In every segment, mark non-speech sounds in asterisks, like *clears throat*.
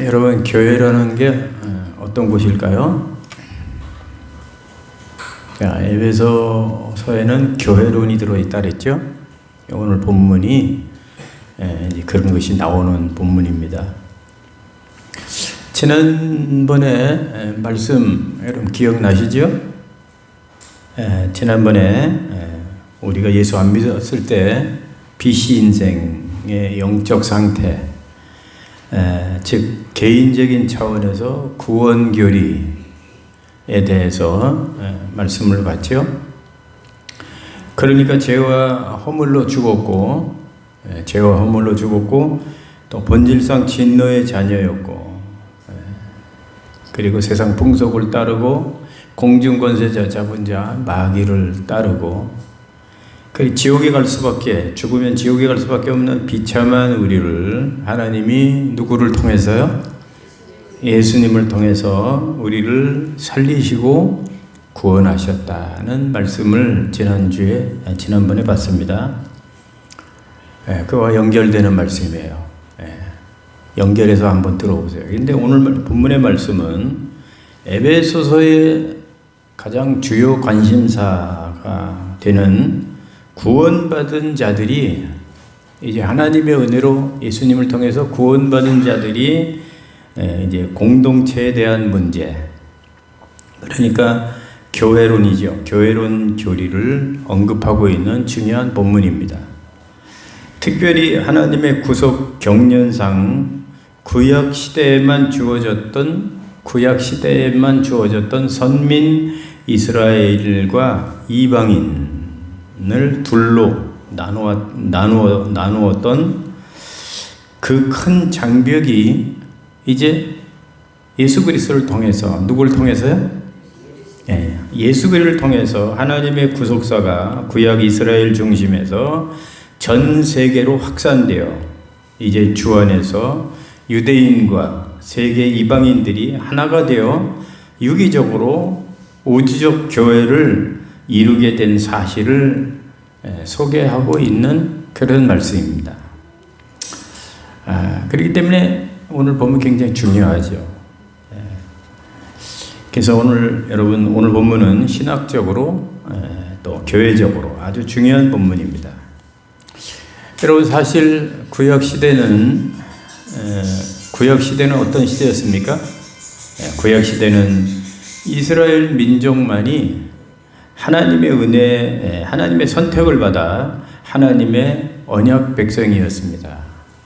여러분 교회라는 게 어, 어떤 곳일까요? 자, 에베소서에는 교회론이 들어있다 그랬죠? 오늘 본문이 에, 이제 그런 것이 나오는 본문입니다. 지난번에 에, 말씀 여러분 기억나시죠? 에, 지난번에 에, 우리가 예수 안 믿었을 때 비시 인생의 영적 상태, 에, 즉 개인적인 차원에서 구원 교리에 대해서 에, 말씀을 봤죠. 그러니까 죄와 허물로 죽었고 에, 죄와 허물로 죽었고 또 본질상 진노의 자녀였고 에, 그리고 세상 풍속을 따르고 공중 권세자 잡은 자 마귀를 따르고 그 지옥에 갈 수밖에 죽으면 지옥에 갈 수밖에 없는 비참한 우리를 하나님이 누구를 통해서요? 예수님을 통해서 우리를 살리시고 구원하셨다는 말씀을 지난주에 지난번에 봤습니다. 예, 그와 연결되는 말씀이에요. 예, 연결해서 한번 들어보세요. 근데 오늘 본문의 말씀은 에베소서의 가장 주요 관심사가 되는 구원받은 자들이 이제 하나님의 은혜로 예수님을 통해서 구원받은 자들이 이제 공동체에 대한 문제 그러니까 교회론이죠. 교회론 교리를 언급하고 있는 중요한 본문입니다. 특별히 하나님의 구속 경륜상 구약 시대에만 주어졌던 구약 시대에만 주어졌던 선민 이스라엘과 이방인 을 둘로 나누어, 나누어, 나누었던 그 큰 장벽이 이제 예수 그리스도를 통해서 누구를 통해서요? 예, 예수 그리스도를 통해서 하나님의 구속사가 구약 이스라엘 중심에서 전 세계로 확산되어 이제 주 안에서 유대인과 세계 이방인들이 하나가 되어 유기적으로 우주적 교회를 이루게 된 사실을 소개하고 있는 그런 말씀입니다. 아, 그렇기 때문에 오늘 보면 굉장히 중요하죠. 그래서 오늘 여러분 오늘 본문은 신학적으로 또 교회적으로 아주 중요한 본문입니다. 여러분 사실 구약 시대는 구약 시대는 어떤 시대였습니까? 구약 시대는 이스라엘 민족만이 하나님의 은혜, 하나님의 선택을 받아 하나님의 언약 백성이었습니다.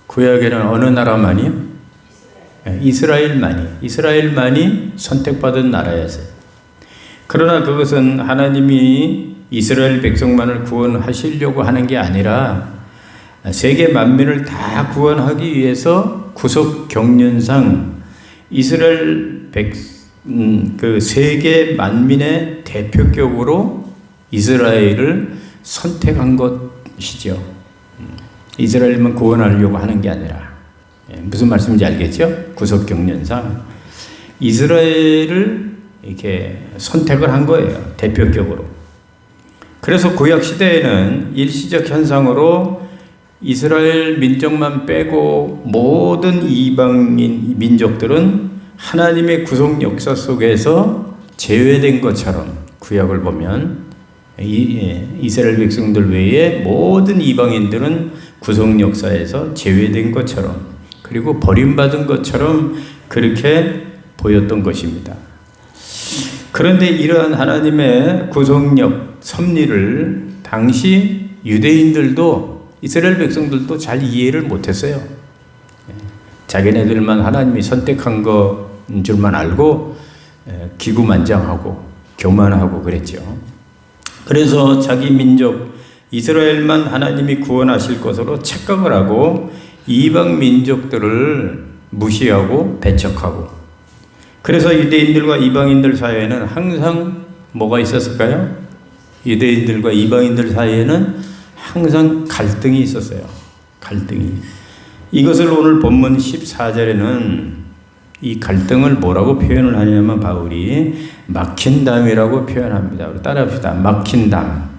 구약에는 어느 나라만이요? 이스라엘만이, 이스라엘만이 선택받은 나라였어요. 그러나 그것은 하나님이 이스라엘 백성만을 구원하시려고 하는 게 아니라 세계 만민을 다 구원하기 위해서 구속 경륜상 이스라엘 백성 음, 그 세계 만민의 대표격으로 이스라엘을 선택한 것이죠. 음, 이스라엘만 구원하려고 하는 게 아니라 예, 무슨 말씀인지 알겠죠? 구속 경륜상 이스라엘을 이렇게 선택을 한 거예요. 대표격으로. 그래서 구약 시대에는 일시적 현상으로 이스라엘 민족만 빼고 모든 이방인 민족들은 하나님의 구속 역사 속에서 제외된 것처럼 구약을 보면 예, 이스라엘 백성들 외에 모든 이방인들은 구속 역사에서 제외된 것처럼 그리고 버림받은 것처럼 그렇게 보였던 것입니다. 그런데 이러한 하나님의 구속력 섭리를 당시 유대인들도 이스라엘 백성들도 잘 이해를 못했어요. 예, 자기네들만 하나님이 선택한 거 줄만 알고 기구만장하고 교만하고 그랬죠. 그래서 자기 민족 이스라엘만 하나님이 구원하실 것으로 착각을 하고 이방 민족들을 무시하고 배척하고 그래서 유대인들과 이방인들 사이에는 항상 뭐가 있었을까요? 유대인들과 이방인들 사이에는 항상 갈등이 있었어요. 갈등이. 이것을 오늘 본문 14절에는 이 갈등을 뭐라고 표현을 하냐면 바울이 막힌 담이라고 표현합니다. 따라합시다. 막힌 담.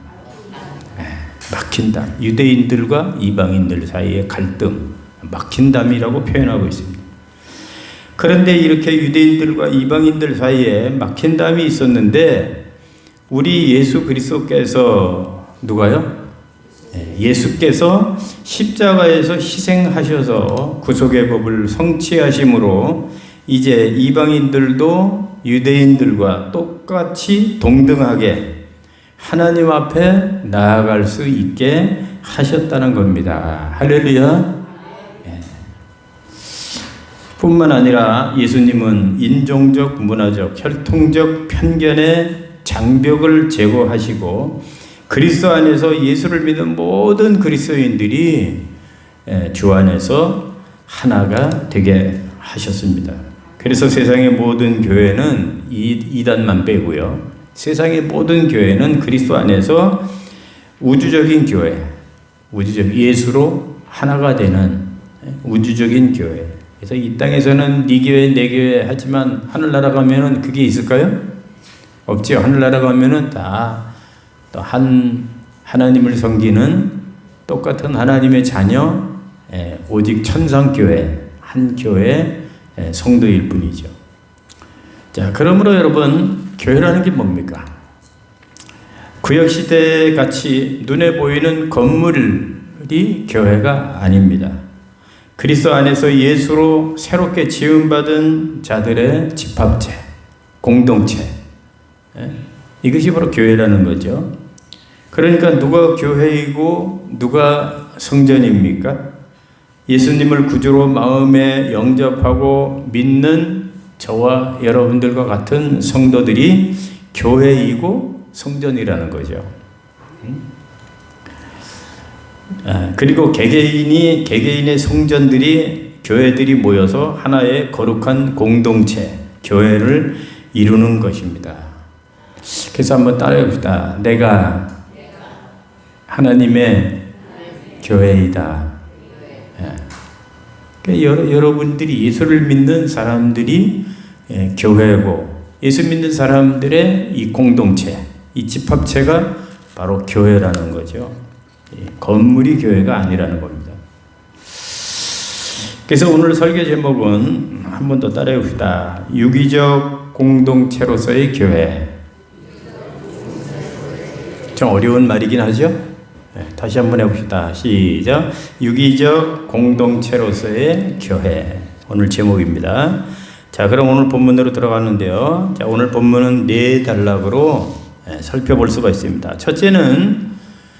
네, 막힌 담. 유대인들과 이방인들 사이의 갈등. 막힌 담이라고 표현하고 있습니다. 그런데 이렇게 유대인들과 이방인들 사이에 막힌 담이 있었는데 우리 예수 그리스도께서 누가요? 예, 예수께서 십자가에서 희생하셔서 구속의 법을 성취하심으로 이제 이방인들도 유대인들과 똑같이 동등하게 하나님 앞에 나아갈 수 있게 하셨다는 겁니다. 할렐루야. 예. 뿐만 아니라 예수님은 인종적, 문화적, 혈통적 편견의 장벽을 제거하시고 그리스도 안에서 예수를 믿는 모든 그리스도인들이 예, 주 안에서 하나가 되게 하셨습니다. 그래서 세상의 모든 교회는 이단만 빼고요. 세상의 모든 교회는 그리스도 안에서 우주적인 교회, 우주적 예수로 하나가 되는 예, 우주적인 교회. 그래서 이 땅에서는 네 교회 내 교회 하지만 하늘나라 가면은 그게 있을까요? 없죠. 하늘나라 가면은 다또한 하나님을 섬기는 똑같은 하나님의 자녀, 예, 오직 천상 교회, 한 교회 예, 성도일 뿐이죠. 자, 그러므로 여러분, 교회라는 게 뭡니까? 구역시대 같이 눈에 보이는 건물이 교회가 아닙니다. 그리스도 안에서 예수로 새롭게 지음받은 자들의 집합체, 공동체. 예? 이것이 바로 교회라는 거죠. 그러니까 누가 교회이고 누가 성전입니까? 예수님을 구주로 마음에 영접하고 믿는 저와 여러분들과 같은 성도들이 교회이고 성전이라는 거죠. 아, 그리고 개개인이 개개인의 성전들이 교회들이 모여서 하나의 거룩한 공동체 교회를 이루는 것입니다. 그래서 한번 따라해 봅시다. 내가 하나님의 교회이다. 예. 그러니까 여러분들이 예수를 믿는 사람들이 예, 교회고 예수 믿는 사람들의 이 공동체, 이 집합체가 바로 교회라는 거죠. 건물이 교회가 아니라는 겁니다. 그래서 오늘 설교 제목은 한 번 더 따라해 봅시다. 유기적 공동체로서의 교회. 좀 어려운 말이긴 하죠? 네, 다시 한번 해봅시다. 시작. 유기적 공동체로서의 교회. 오늘 제목입니다. 자, 그럼 오늘 본문으로 들어가는데요. 자, 오늘 본문은 네 단락으로 네, 살펴볼 수가 있습니다. 첫째는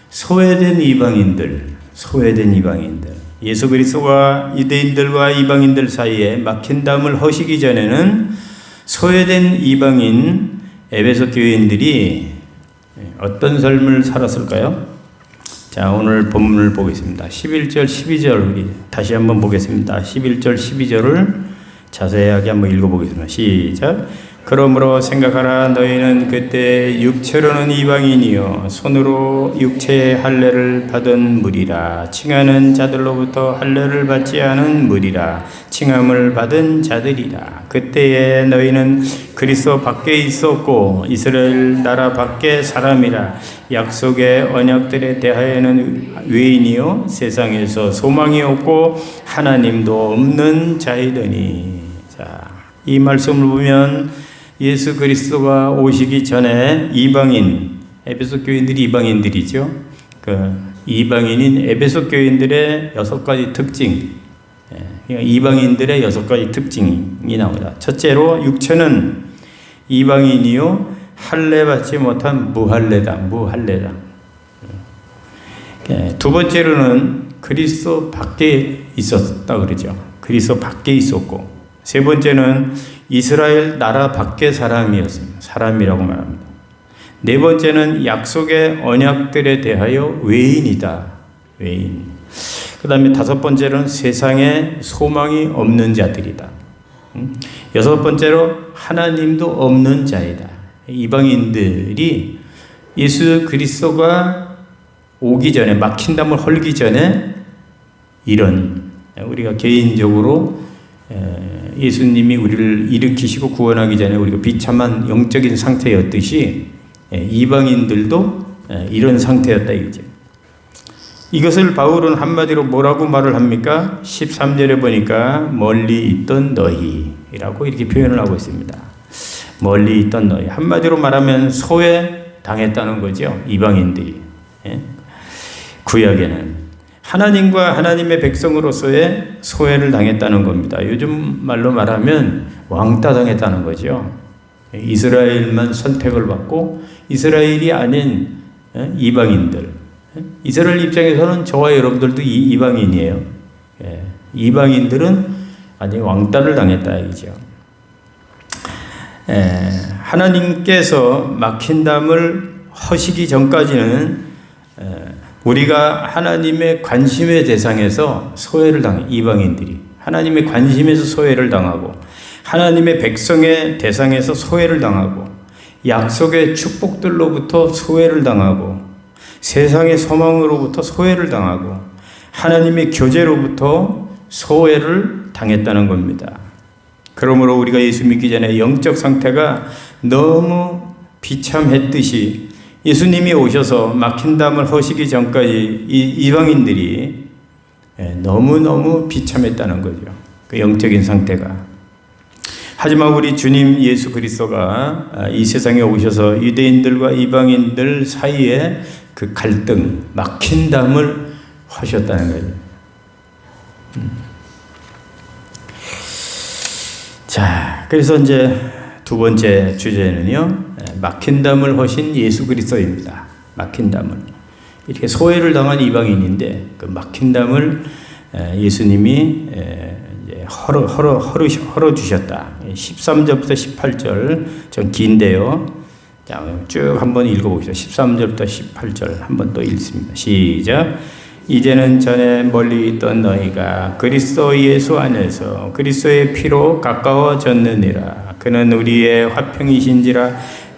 소외된 이방인들, 소외된 이방인들. 예수 그리스도가 유대인들과 이방인들 사이에 막힌 담을 허시기 전에는 소외된 이방인 에베소 교인들이 어떤 삶을 살았을까요? 자, 오늘 본문을 보겠습니다. 11절, 12절 우리 다시 한번 보겠습니다. 11절, 12절을 자세하게 한번 읽어보겠습니다. 시작. 그러므로 생각하라 너희는 그때 육체로는 이방인이요 손으로 육체의 할례를 받은 무리라. 칭하는 자들로부터 할례를 받지 않은 무리라. 칭함을 받은 자들이라. 그때에 너희는 그리스도 밖에 있었고 이스라엘 나라 밖에 사람이라. 약속의 언약들에 대하여는 외인이요 세상에서 소망이 없고 하나님도 없는 자이더니. 자 이 말씀을 보면 예수 그리스도가 오시기 전에 이방인 에베소 교인들이 이방인들이죠. 그 이방인인 에베소 교인들의 여섯 가지 특징, 예, 그러니까 이방인들의 여섯 가지 특징이 나옵니다. 첫째로 육체는 이방인이요 할례 받지 못한 무할례다, 무할례다. 예, 두 번째로는 그리스도 밖에 있었다 그러죠. 그리스도 밖에 있었고 세 번째는 이스라엘 나라 밖의 사람이었습니다. 사람이라고 말합니다. 네 번째는 약속의 언약들에 대하여 외인이다. 외인. 그 다음에 다섯 번째는 세상에 소망이 없는 자들이다. 여섯 번째로 하나님도 없는 자이다. 이방인들이 예수 그리스도가 오기 전에 막힌 담을 헐기 전에 이런 우리가 개인적으로 예수님이 우리를 일으키시고 구원하기 전에 우리가 비참한 영적인 상태였듯이 예, 이방인들도 예, 이런 상태였다 이거죠. 이것을 바울은 한마디로 뭐라고 말을 합니까? 13절에 보니까 멀리 있던 너희라고 이렇게 표현을 하고 있습니다. 멀리 있던 너희. 한마디로 말하면 소외 당했다는 거죠. 이방인들이. 예? 구약에는 하나님과 하나님의 백성으로서의 소외를 당했다는 겁니다. 요즘 말로 말하면 왕따 당했다는 거죠. 이스라엘만 선택을 받고 이스라엘이 아닌 예? 이방인들. 예? 이스라엘 입장에서는 저와 여러분들도 이방인이에요. 예. 이방인들은 아니 왕따를 당했다 이죠. 하나님께서 막힌 담을 허시기 전까지는 우리가 하나님의 관심의 대상에서 소외를 당 이방인들이 하나님의 관심에서 소외를 당하고 하나님의 백성의 대상에서 소외를 당하고 약속의 축복들로부터 소외를 당하고 세상의 소망으로부터 소외를 당하고 하나님의 교제로부터 소외를 당했다는 겁니다. 그러므로 우리가 예수 믿기 전에 영적 상태가 너무 비참했듯이 예수님이 오셔서 막힌 담을 허시기 전까지 이 이방인들이 예, 너무너무 비참했다는 거죠. 그 영적인 상태가. 하지만 우리 주님 예수 그리스도가 아, 이 세상에 오셔서 유대인들과 이방인들 사이에 그 갈등, 막힌 담을 하셨다는 거예요. 음. 자, 그래서 이제 두 번째 주제는요, 예, 막힌 담을 허신 예수 그리스도입니다. 막힌 담을. 이렇게 소외를 당한 이방인인데, 그 막힌 담을 예, 예수님이 예, 헐어, 헐어, 헐어, 헐어 주셨다. 13절부터 18절, 좀 긴데요. 자, 쭉 한번 읽어보시죠. 13절부터 18절 한번 또 읽습니다. 시작. 이제는 전에 멀리 있던 너희가 그리스도 예수 안에서 그리스도의 피로 가까워졌느니라. 그는 우리의 화평이신지라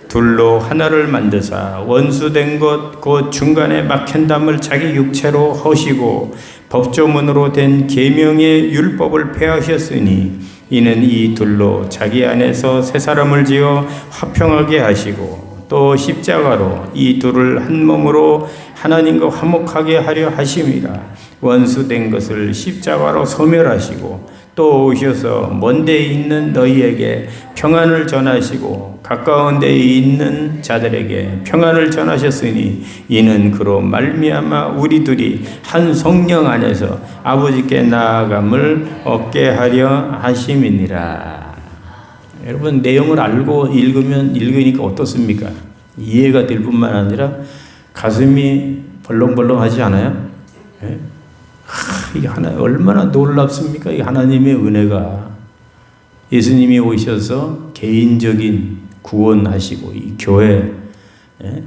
둘로 하나를 만드사 원수된 것 곧 중간에 막힌 담을 자기 육체로 허시고 법조문으로 된 계명의 율법을 폐하셨으니 이는 이 둘로 자기 안에서 새 사람을 지어 화평하게 하시고 또 십자가로 이 둘을 한 몸으로 하나님과 화목하게 하려 하심이라 원수된 것을 십자가로 소멸하시고 또 오셔서 먼데 있는 너희에게 평안을 전하시고 가까운 데에 있는 자들에게 평안을 전하셨으니 이는 그로 말미암아 우리들이 한 성령 안에서 아버지께 나아감을 얻게 하려 하심이니라. 여러분 내용을 알고 읽으면 읽으니까 어떻습니까? 이해가 될 뿐만 아니라 가슴이 벌렁벌렁하지 않아요? 네? 하, 이게 하나 얼마나 놀랍습니까? 이 하나님의 은혜가 예수님이 오셔서 개인적인 구원하시고 이 교회 네?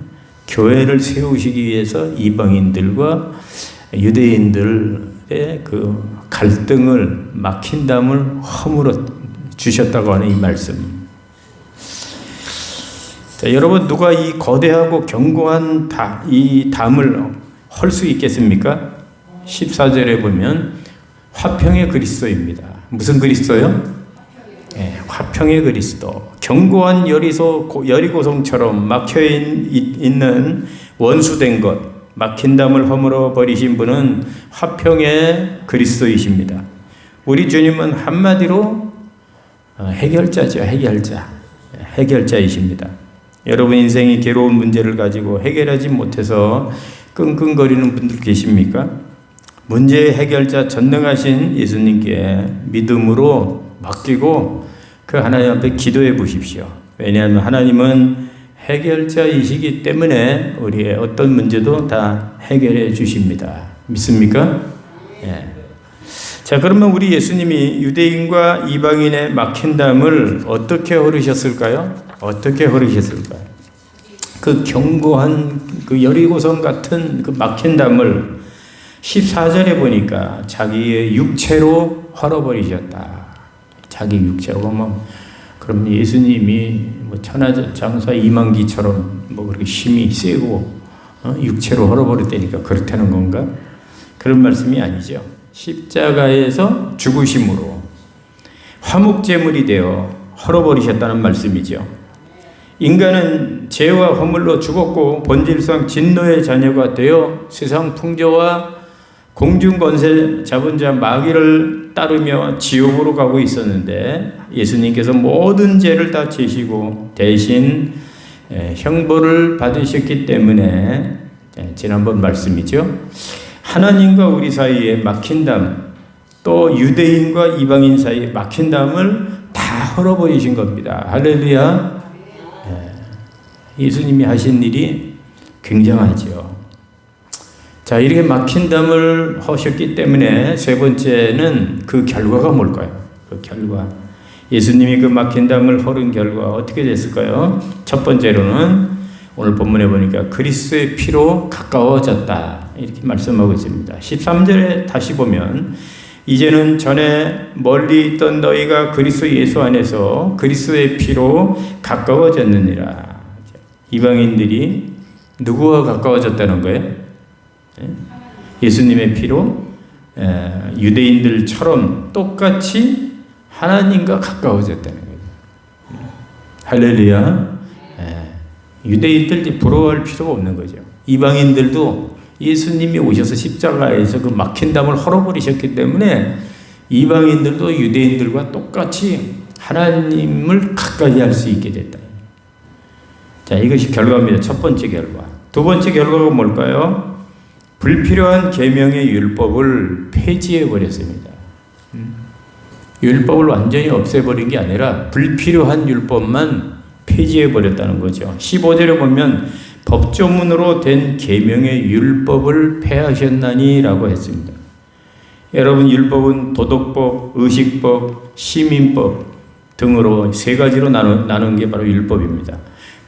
교회를 세우시기 위해서 이방인들과 유대인들의 그 갈등을 막힌 담을 허물어 주셨다고 하는 이 말씀. 자, 여러분 누가 이 거대하고 견고한 다, 이 담을 헐 수 있겠습니까? 14절에 보면 화평의 그리스도입니다. 무슨 그리스도요? 네, 화평의 그리스도. 견고한 여리소, 여리고성처럼 막혀 있는 원수된 것, 막힌 담을 허물어 버리신 분은 화평의 그리스도이십니다. 우리 주님은 한마디로 어, 해결자죠, 해결자. 해결자이십니다. 여러분 인생이 괴로운 문제를 가지고 해결하지 못해서 끙끙거리는 분들 계십니까? 문제의 해결자 전능하신 예수님께 믿음으로 맡기고 그 하나님 앞에 기도해 보십시오. 왜냐하면 하나님은 해결자이시기 때문에 우리의 어떤 문제도 다 해결해 주십니다. 믿습니까? 예. 자, 그러면 우리 예수님이 유대인과 이방인의 막힌 담을 어떻게 흐르셨을까요? 어떻게 흐르셨을까요? 그 견고한 그 여리고성 같은 그 막힌 담을 14절에 보니까 자기의 육체로 헐어버리셨다. 자기 육체로 뭐 그럼 예수님이 뭐 천하장사 이만기처럼 뭐 그렇게 힘이 세고 어? 육체로 헐어버렸다니까 그렇다는 건가? 그런 말씀이 아니죠. 십자가에서 죽으심으로 화목제물이 되어 헐어버리셨다는 말씀이죠. 인간은 죄와 허물로 죽었고 본질상 진노의 자녀가 되어 세상 풍조와 공중 권세 잡은 자 마귀를 따르며 지옥으로 가고 있었는데 예수님께서 모든 죄를 다 지시고 대신 에, 형벌을 받으셨기 때문에 에, 지난번 말씀이죠. 하나님과 우리 사이에 막힌 담, 또 유대인과 이방인 사이에 막힌 담을 다 헐어버리신 겁니다. 할렐루야. 예, 예수님이 하신 일이 굉장하죠. 자, 이렇게 막힌 담을 하셨기 때문에 세 번째는 그 결과가 뭘까요? 그 결과. 예수님이 그 막힌 담을 헐은 결과 어떻게 됐을까요? 첫 번째로는 오늘 본문에 보니까 그리스도의 피로 가까워졌다. 이렇게 말씀하고 있습니다. 13절에 다시 보면 이제는 전에 멀리 있던 너희가 그리스도 예수 안에서 그리스도의 피로 가까워졌느니라. 이방인들이 누구와 가까워졌다는 거예요? 예? 예수님의 피로 에, 유대인들처럼 똑같이 하나님과 가까워졌다는. 할렐루야. 예. 유대인들이 부러워할 필요가 없는 거죠. 이방인들도 예수님이 오셔서 십자가에서 그 막힌 담을 헐어버리셨기 때문에 이방인들도 유대인들과 똑같이 하나님을 가까이 할 수 있게 됐다. 자, 이것이 결과입니다. 첫 번째 결과. 두 번째 결과가 뭘까요? 불필요한 계명의 율법을 폐지해 버렸습니다. 음. 율법을 완전히 없애버린 게 아니라 불필요한 율법만 폐지해 버렸다는 거죠. 15절에 보면 법조문으로 된 계명의 율법을 폐하셨나니라고 했습니다. 여러분 율법은 도덕법, 의식법, 시민법 등으로 세 가지로 나누, 나눈 게 바로 율법입니다.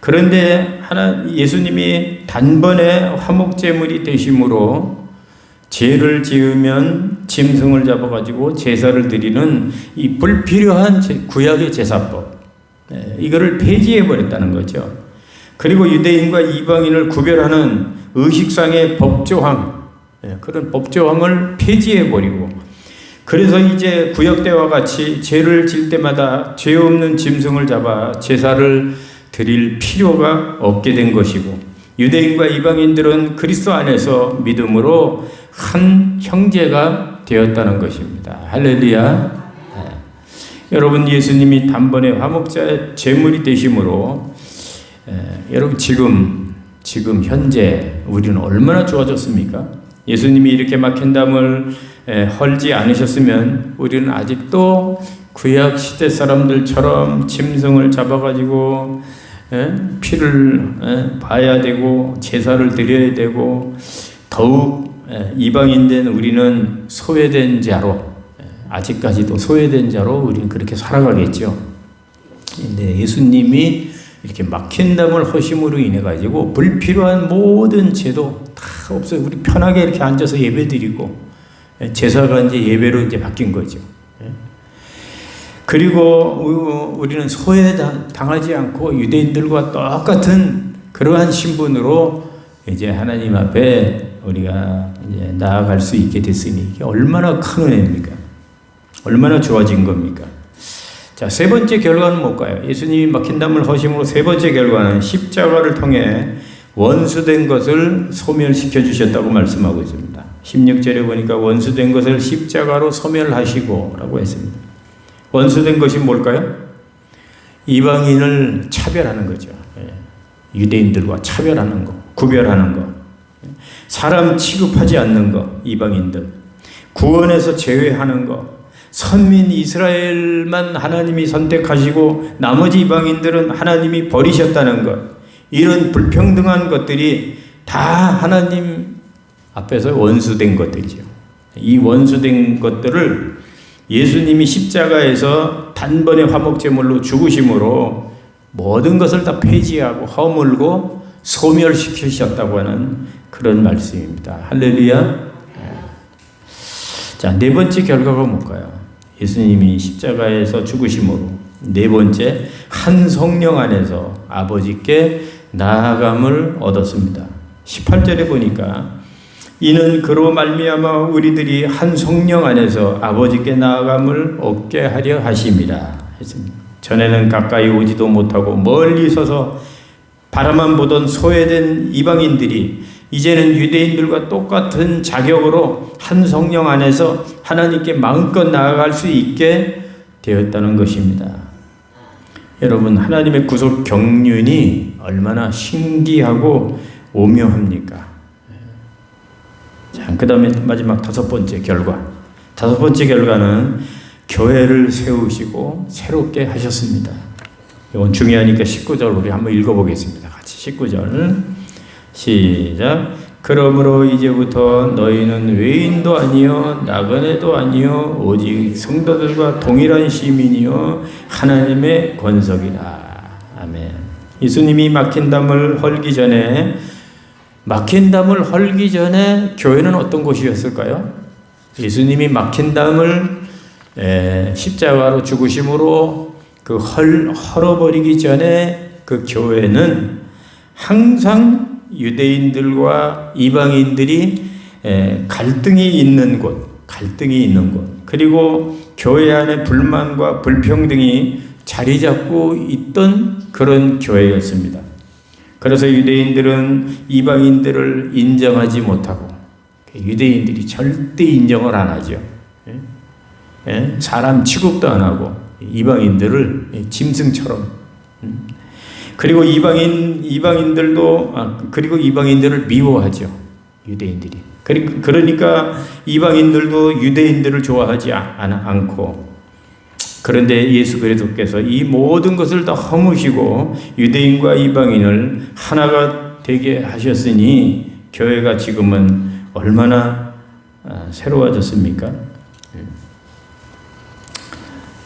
그런데 하나 예수님이 단번에 화목제물이 되심으로 죄를 지으면 짐승을 잡아가지고 제사를 드리는 이 불필요한 구약의 제사법. 예, 이거를 폐지해 버렸다는 거죠. 그리고 유대인과 이방인을 구별하는 의식상의 법조항. 예, 그런 법조항을 폐지해 버리고. 그래서 이제 구약 때와 같이 죄를 질 때마다 죄 없는 짐승을 잡아 제사를 드릴 필요가 없게 된 것이고 유대인과 이방인들은 그리스도 안에서 믿음으로 한 형제가 되었다는 것입니다. 할렐루야. 네. 여러분 예수님이 단번에 화목자의 제물이 되심으로 에, 여러분 지금 지금 현재 우리는 얼마나 좋아졌습니까? 예수님이 이렇게 막힌 담을 에, 헐지 않으셨으면 우리는 아직도 구약 시대 사람들처럼 짐승을 잡아가지고 에, 피를 에, 봐야 되고 제사를 드려야 되고 더욱 에, 이방인된 우리는 소외된 자로 아직까지도 소외된 자로 우리는 그렇게 살아가겠죠. 근데 예수님이 이렇게 막힌 담을 허심으로 인해 가지고 불필요한 모든 죄도 다 없어요. 우리 편하게 이렇게 앉아서 예배드리고 제사가 이제 예배로 이제 바뀐 거죠. 그리고 우리는 소외 당하지 않고 유대인들과 똑같은 그러한 신분으로 이제 하나님 앞에 우리가 이제 나아갈 수 있게 됐으니 이게 얼마나 큰 은혜입니까? 얼마나 좋아진 겁니까? 자, 세 번째 결과는 뭘까요? 예수님이 막힌 담을 허심으로 세 번째 결과는 십자가를 통해 원수된 것을 소멸시켜 주셨다고 말씀하고 있습니다. 16절에 보니까 원수된 것을 십자가로 소멸하시고 라고 했습니다. 원수된 것이 뭘까요? 이방인을 차별하는 거죠. 예. 유대인들과 차별하는 거, 구별하는 거. 사람 취급하지 않는 거, 이방인들. 구원에서 제외하는 거. 선민 이스라엘만 하나님이 선택하시고 나머지 이방인들은 하나님이 버리셨다는 것. 이런 불평등한 것들이 다 하나님 앞에서 원수된 것들이죠. 이 원수된 것들을 예수님이 십자가에서 단번에 화목제물로 죽으심으로 모든 것을 다 폐지하고 허물고 소멸시키셨다고 하는 그런 말씀입니다. 할렐루야. 자, 네 번째 결과가 뭘까요? 예수님이 십자가에서 죽으심으로 네 번째 한 성령 안에서 아버지께 나아감을 얻었습니다. 18절에 보니까 이는 그로 말미암아 우리들이 한 성령 안에서 아버지께 나아감을 얻게 하려 했습니다. 전에는 가까이 오지도 못하고 멀리 서서 바라만 보던 소외된 이방인들이 이제는 유대인들과 똑같은 자격으로 한 성령 안에서 하나님께 마음껏 나아갈 수 있게 되었다는 것입니다. 여러분, 하나님의 구속 경륜이 얼마나 신기하고 오묘합니까? 자, 그 다음에 마지막 다섯 번째 결과. 다섯 번째 결과는 교회를 세우시고 새롭게 하셨습니다. 이건 중요하니까 19절 우리 한번 읽어보겠습니다. 같이 19절. 시작. 그러므로 이제부터 너희는 외인도 아니요 나그네도 아니요 오직 성도들과 동일한 시민이요 하나님의 권석이라. 아멘. 예수님이 막힌 담을 헐기 전에 막힌 담을 헐기 전에 교회는 어떤 곳이었을까요? 예수님이 막힌 담을 십자가로 죽으심으로 그 헐, 헐어버리기 전에 그 교회는 항상 유대인들과 이방인들이 갈등이 있는 곳, 갈등이 있는 곳, 그리고 교회 안에 불만과 불평등이 자리 잡고 있던 그런 교회였습니다. 그래서 유대인들은 이방인들을 인정하지 못하고 유대인들이 절대 인정을 안 하죠. 사람 취급도 안 하고 이방인들을 짐승처럼 음. 그리고 이방인 이방인들도 아, 그리고 이방인들을 미워하죠 유대인들이 그러니까 이방인들도 유대인들을 좋아하지 않고 그런데 예수 그리스도께서 이 모든 것을 다 허무시고 유대인과 이방인을 하나가 되게 하셨으니 교회가 지금은 얼마나 아, 새로워졌습니까?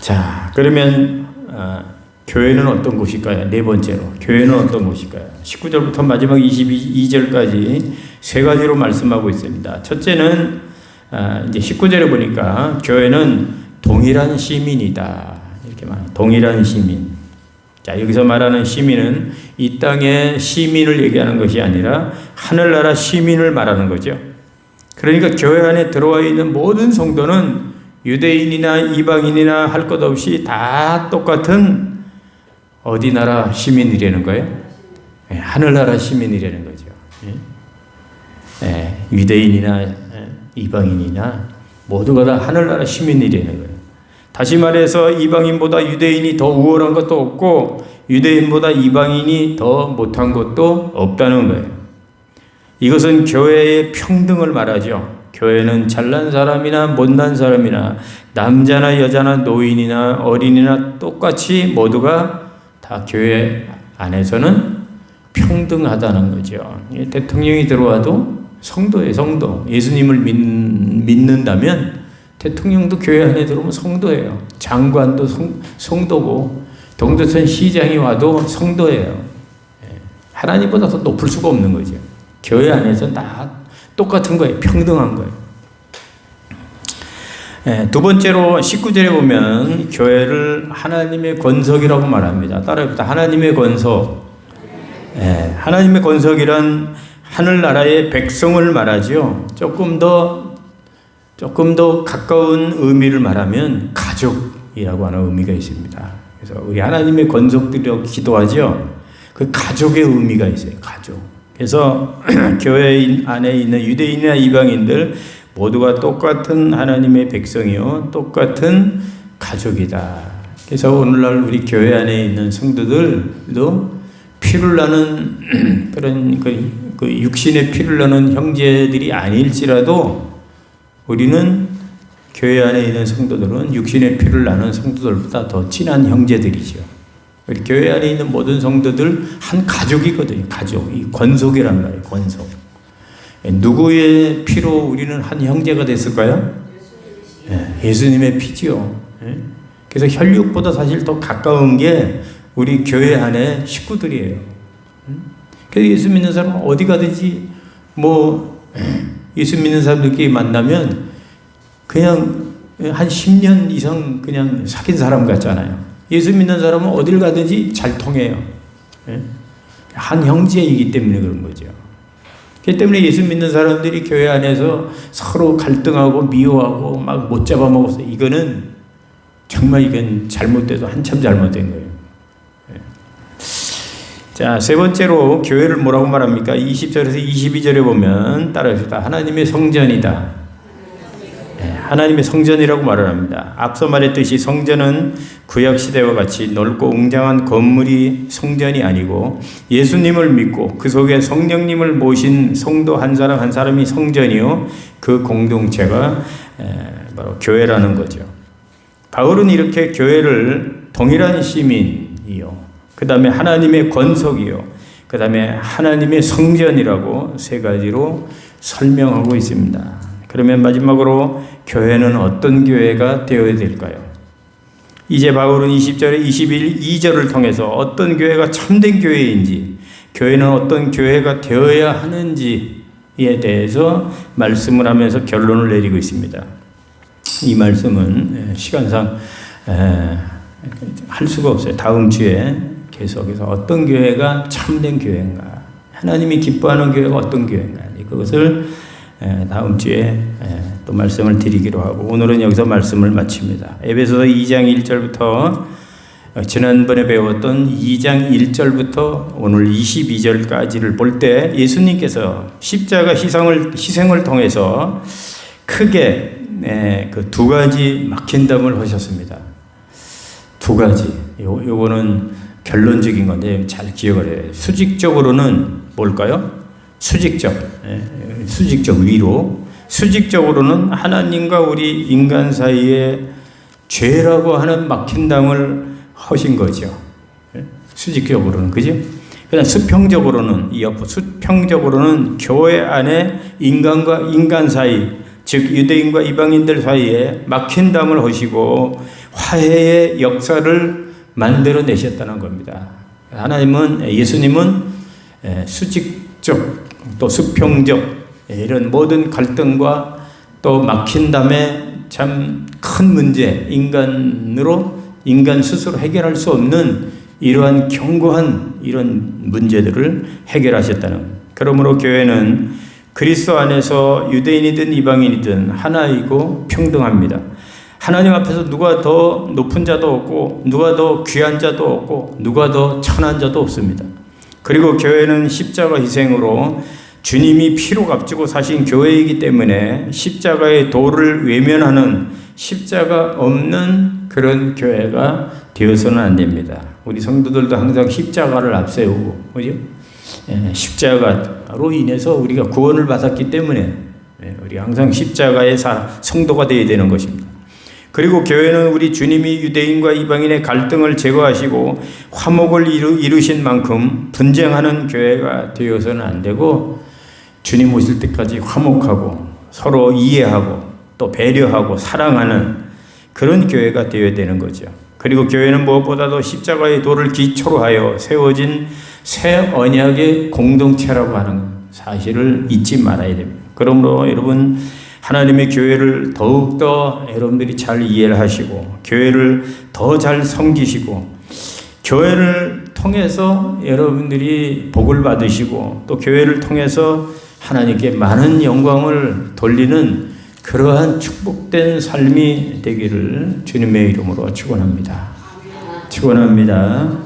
자, 그러면 아, 교회는 어떤 곳일까요? 네 번째로 교회는 어떤 곳일까요? 19절부터 마지막 22절까지 세 가지로 말씀하고 있습니다. 첫째는 아, 이제 19절에 보니까 교회는 동일한 시민이다. 이렇게 말 동일한 시민. 자, 여기서 말하는 시민은 이 땅의 시민을 얘기하는 것이 아니라 하늘나라 시민을 말하는 거죠. 그러니까 교회 안에 들어와 있는 모든 성도는 유대인이나 이방인이나 할 것 없이 다 똑같은 어디 나라 시민이라는 거예요? 네, 하늘나라 시민이라는 거죠. 네, 유대인이나 이방인이나 모두가 다 하늘나라 시민이라는 거예요. 다시 말해서 이방인보다 유대인이 더 우월한 것도 없고 유대인보다 이방인이 더 못한 것도 없다는 거예요. 이것은 교회의 평등을 말하죠. 교회는 잘난 사람이나 못난 사람이나 남자나 여자나 노인이나 어린이나 똑같이 모두가 다 교회 안에서는 평등하다는 거죠. 대통령이 들어와도 성도의 성도. 예수님을 믿, 믿는다면 대통령도 교회 안에 들어오면 성도예요. 장관도 성, 성도고 동두천 시장이 와도 성도예요. 예. 하나님보다 더 높을 수가 없는 거죠. 교회 안에서 다 똑같은 거예요. 평등한 거예요. 예, 두 번째로 19절에 보면 교회를 하나님의 권석이라고 말합니다. 따라해보다 하나님의 권석. 예, 하나님의 권석이란 하늘나라의 백성을 말하죠. 조금 더 조금 더 가까운 의미를 말하면 가족이라고 하는 의미가 있습니다. 그래서 우리 하나님의 권속들이 기도하죠. 그 가족의 의미가 있어요. 가족. 그래서 *clears throat* 교회 안에 있는 유대인이나 이방인들 모두가 똑같은 하나님의 백성이요. 똑같은 가족이다. 그래서 오늘날 우리 교회 안에 있는 성도들도 피를 나는 *clears throat* 그런 그, 그 육신의 피를 나는 형제들이 아닐지라도 우리는 교회 안에 있는 성도들은 육신의 피를 나는 성도들보다 더 친한 형제들이죠. 우리 교회 안에 있는 모든 성도들 한 가족이거든요. 가족. 이 권속이란 말이에요. 권속. 누구의 피로 우리는 한 형제가 됐을까요? 예, 예수님의 피지요. 예? 그래서 혈육보다 사실 더 가까운 게 우리 교회 안에 식구들이에요. 음? 그래서 예수 믿는 사람은 어디 가든지 뭐 예수 믿는 사람들끼리 만나면 그냥 한 10년 이상 그냥 사귄 사람 같잖아요. 예수 믿는 사람은 어딜 가든지 잘 통해요. 예? 한 형제이기 때문에 그런 거죠. 그 때문에 예수 믿는 사람들이 교회 안에서 서로 갈등하고 미워하고 막 못 잡아먹어서 이거는 정말 이건 잘못돼도 한참 잘못된 거예요. 자, 세 번째로 교회를 뭐라고 말합니까? 20절에서 22절에 보면 따라합시다. 하나님의 성전이다. 네, 하나님의 성전이라고 말을 합니다. 앞서 말했듯이 성전은 구약 시대와 같이 넓고 웅장한 건물이 성전이 아니고 예수님을 믿고 그 속에 성령님을 모신 성도 한 사람 한 사람이 성전이요 그 공동체가 에, 바로 교회라는 거죠. 바울은 이렇게 교회를 동일한 시민이요 그 다음에 하나님의 권속이요. 그 다음에 하나님의 성전이라고 세 가지로 설명하고 있습니다. 그러면 마지막으로 교회는 어떤 교회가 되어야 될까요? 이제 바울은 20절에 21, 2절을 통해서 어떤 교회가 참된 교회인지, 교회는 어떤 교회가 되어야 하는지에 대해서 말씀을 하면서 결론을 내리고 있습니다. 이 말씀은 시간상 할 수가 없어요. 다음 주에 계속해서 어떤 교회가 참된 교회인가, 하나님이 기뻐하는 교회가 어떤 교회인가, 그것을 다음 주에 또 말씀을 드리기로 하고 오늘은 여기서 말씀을 마칩니다. 에베소서 2장 1절부터 지난번에 배웠던 2장 1절부터 오늘 22절까지를 볼 때 예수님께서 십자가 희생을 희생을 통해서 크게 그 두 가지 막힌담을 하셨습니다. 두 가지. 요, 요거는 결론적인 건데 잘 기억을 해요. 수직적으로는 뭘까요? 수직적. 예, 수직적 위로. 수직적으로는 하나님과 우리 인간 사이에 죄라고 하는 막힌 담을 하신 거죠. 예, 수직적으로는. 그죠? 그냥 수평적으로는, 이 옆, 수평적으로는 교회 안에 인간과 인간 사이, 즉 유대인과 이방인들 사이에 막힌 담을 하시고 화해의 역사를 만들어내셨다는 겁니다. 하나님은 예수님은 수직적 또 수평적 이런 모든 갈등과 또 막힌 담에 참 큰 문제 인간으로 인간 스스로 해결할 수 없는 이러한 견고한 이런 문제들을 해결하셨다는 그러므로 교회는 그리스도 안에서 유대인이든 이방인이든 하나이고 평등합니다. 하나님 앞에서 누가 더 높은 자도 없고 누가 더 귀한 자도 없고 누가 더 천한 자도 없습니다. 그리고 교회는 십자가 희생으로 주님이 피로 값지고 사신 교회이기 때문에 십자가의 도를 외면하는 십자가 없는 그런 교회가 되어서는 안 됩니다. 우리 성도들도 항상 십자가를 앞세우고, 그죠? 예, 십자가로 인해서 우리가 구원을 받았기 때문에 예, 우리 항상 십자가의 성도가 되어야 되는 것입니다. 그리고 교회는 우리 주님이 유대인과 이방인의 갈등을 제거하시고 화목을 이루, 신 만큼 분쟁하는 교회가 되어서는 안 되고 주님 오실 때까지 화목하고 서로 이해하고 또 배려하고 사랑하는 그런 교회가 되어야 되는 거죠. 그리고 교회는 무엇보다도 십자가의 도를 기초로 하여 세워진 새 언약의 공동체라고 하는 사실을 잊지 말아야 됩니다. 그러므로 여러분 하나님의 교회를 더욱더 여러분들이 잘 이해를 하시고 교회를 더 잘 섬기시고 교회를 통해서 여러분들이 복을 받으시고 또 교회를 통해서 하나님께 많은 영광을 돌리는 그러한 축복된 삶이 되기를 주님의 이름으로 축원합니다. 축원합니다.